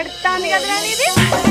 నడుస్తాంది కదా ఇది?